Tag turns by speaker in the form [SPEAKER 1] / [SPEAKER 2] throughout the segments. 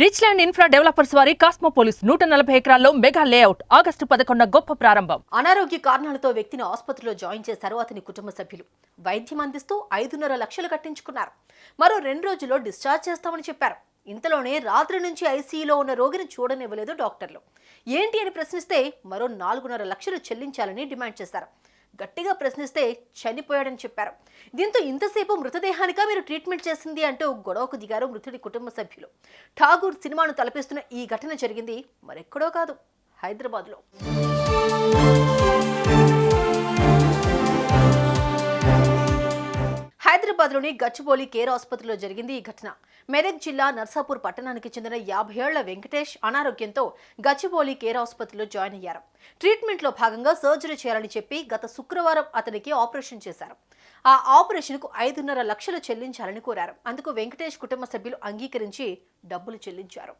[SPEAKER 1] Rich land infra developers వారి కాస్మోపోలిస్ నూట నలభై ఎకరాల్లో మెగా లేఅవుట్ ఆగస్టు పదకొండున గొప్ప ప్రారంభం.
[SPEAKER 2] అనారోగ్య కారణాలతో వ్యక్తిని ఆసుపత్రిలో జాయిన్ చేశారు అతని కుటుంబ సభ్యులు. వైద్యం అందిస్తూ ఐదున్నర లక్షలు కట్టించుకున్నారు. మరో రెండు రోజుల్లో డిశ్చార్జ్ చేస్తామని చెప్పారు. ఇంతలోనే రాత్రి నుంచి ఐసీయూలో ఉన్న రోగిని చూడనివ్వలేదు డాక్టర్లు. ఏంటి అని ప్రశ్నిస్తే మరో నాలుగున్నర లక్షలు చెల్లించాలని డిమాండ్ చేశారు. గట్టిగా ప్రశ్నిస్తే చనిపోయాడని చెప్పారు. దీంతో ఇంతసేపు మృతదేహానికా మీరు ట్రీట్మెంట్ చేసింది అంటూ గొడవకు దిగారు మృతుడి కుటుంబ సభ్యులు. ఠాగూర్ సినిమాను తలపిస్తున్న ఈ ఘటన జరిగింది మరెక్కడో కాదు హైదరాబాద్లో. హైదరాబాద్లోని గచ్చిబౌలి కేర్ ఆసుపత్రిలో జరిగింది ఈ ఘటన. మెదక్ జిల్లా నర్సాపూర్ పట్టణానికి చెందిన యాభై ఏళ్ళ వెంకటేష్ అనారోగ్యంతో గచ్చిబౌలి కేర్ ఆసుపత్రిలో జాయిన్ అయ్యారు. ట్రీట్మెంట్లో భాగంగా సర్జరీ చేయాలని చెప్పి గత శుక్రవారం అతనికి ఆపరేషన్ చేశారు. ఆ ఆపరేషన్కు ఐదున్నర లక్షలు చెల్లించాలని కోరారు. అందుకు వెంకటేష్ కుటుంబ సభ్యులు అంగీకరించి డబ్బులు చెల్లించారు.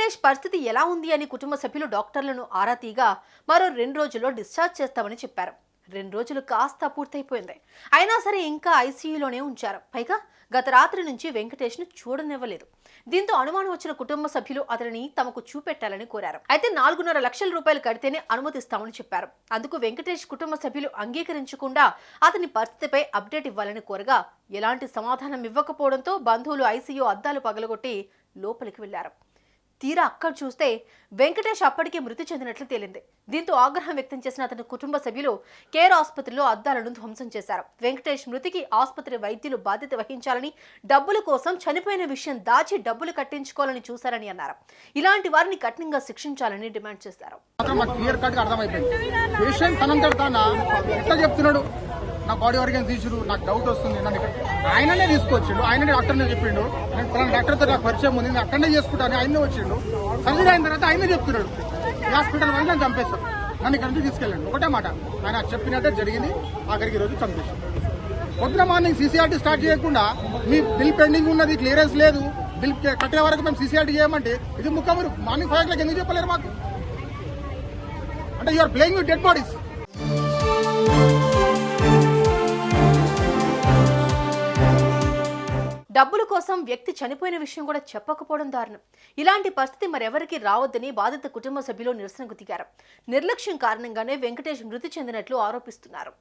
[SPEAKER 2] వెంకటేష్ పరిస్థితి ఎలా ఉంది అని కుటుంబ సభ్యులు డాక్టర్లను ఆరా తీగా మరో రెండు రోజుల్లో డిశ్చార్జ్ చేస్తామని చెప్పారు. రెండు రోజులు కాస్త పూర్తయిపోయింది. అయినా సరే ఇంకా ఐసీయూలోనే ఉంచారు. పైగా గత రాత్రి నుంచి వెంకటేష్ను చూడనివ్వలేదు. దీంతో అనుమానం వచ్చిన కుటుంబ సభ్యులు అతనిని తమకు చూపెట్టాలని కోరారు. అయితే నాలుగున్నర లక్షల రూపాయలు కడితేనే అనుమతిస్తామని చెప్పారు. అందుకు వెంకటేష్ కుటుంబ సభ్యులు అంగీకరించకుండా అతని పరిస్థితిపై అప్డేట్ ఇవ్వాలని కోరగా ఎలాంటి సమాధానం ఇవ్వకపోవడంతో బంధువులు ఐసీయూ అద్దాలు పగలగొట్టి లోపలికి వెళ్ళారు. తీరా అక్కడ చూస్తే వెంకటేష్ అప్పటికే మృతి చెందినట్లు తేలింది. దీంతో ఆగ్రహం వ్యక్తం చేసిన అతని కుటుంబ సభ్యులు కేర్ ఆసుపత్రిలో అద్దాలను ధ్వంసం చేశారు. వెంకటేష్ మృతికి ఆసుపత్రి వైద్యులు బాధ్యత వహించాలని డబ్బుల కోసం చనిపోయిన విషయం దాచి డబ్బులు కట్టించుకోవాలని చూశారని అన్నారు. ఇలాంటి వారిని కఠినంగా శిక్షించాలని డిమాండ్ చేశారు.
[SPEAKER 3] నా బాడీ ఆర్గన్స్ తీసుడు నాకు డౌట్ వస్తుంది నన్ను ఆయననే తీసుకొచ్చిండు ఆయననే డాక్టర్నే చెప్పిండు. నేను ఫలానా డాక్టర్తో నాకు పరిచయం ఉంది నేను అక్కడనే చేసుకుంటాను ఆయనే వచ్చిండు. సర్జరీ అయిన తర్వాత ఆయనే చెప్తున్నాడు. హాస్పిటల్ వల్ల నన్ను చంపేస్తాను నన్ను ఇక్కడి నుంచి తీసుకెళ్ళండి. ఒకటే మాట ఆయన చెప్పినట్టే జరిగింది ఆఖరికి రోజు చంపేశాడు. పొద్దున మార్నింగ్ సీసీఆర్టీ స్టార్ట్ చేయకుండా మీ బిల్ పెండింగ్ ఉన్నది క్లియరెన్స్ లేదు బిల్ కట్టే వరకు మేము సీసీఆర్టీ చేయమంటే ఇది ముఖ్యమంత్రి మార్నింగ్ ఫైవ్ ఓ ఎందుకు చెప్పలేరు మాకు? అంటే you're playing with dead bodies
[SPEAKER 2] డబ్బుల కోసం వ్యక్తి చనిపోయిన విషయం కూడా చెప్పకపోవడం దారుణం. ఇలాంటి పరిస్థితి మరెవరికి రావద్దని బాధిత కుటుంబ సభ్యులు నిరసనకు దిగారు. నిర్లక్ష్యం కారణంగానే వెంకటేష్ మృతి చెందినట్లు ఆరోపిస్తున్నారు.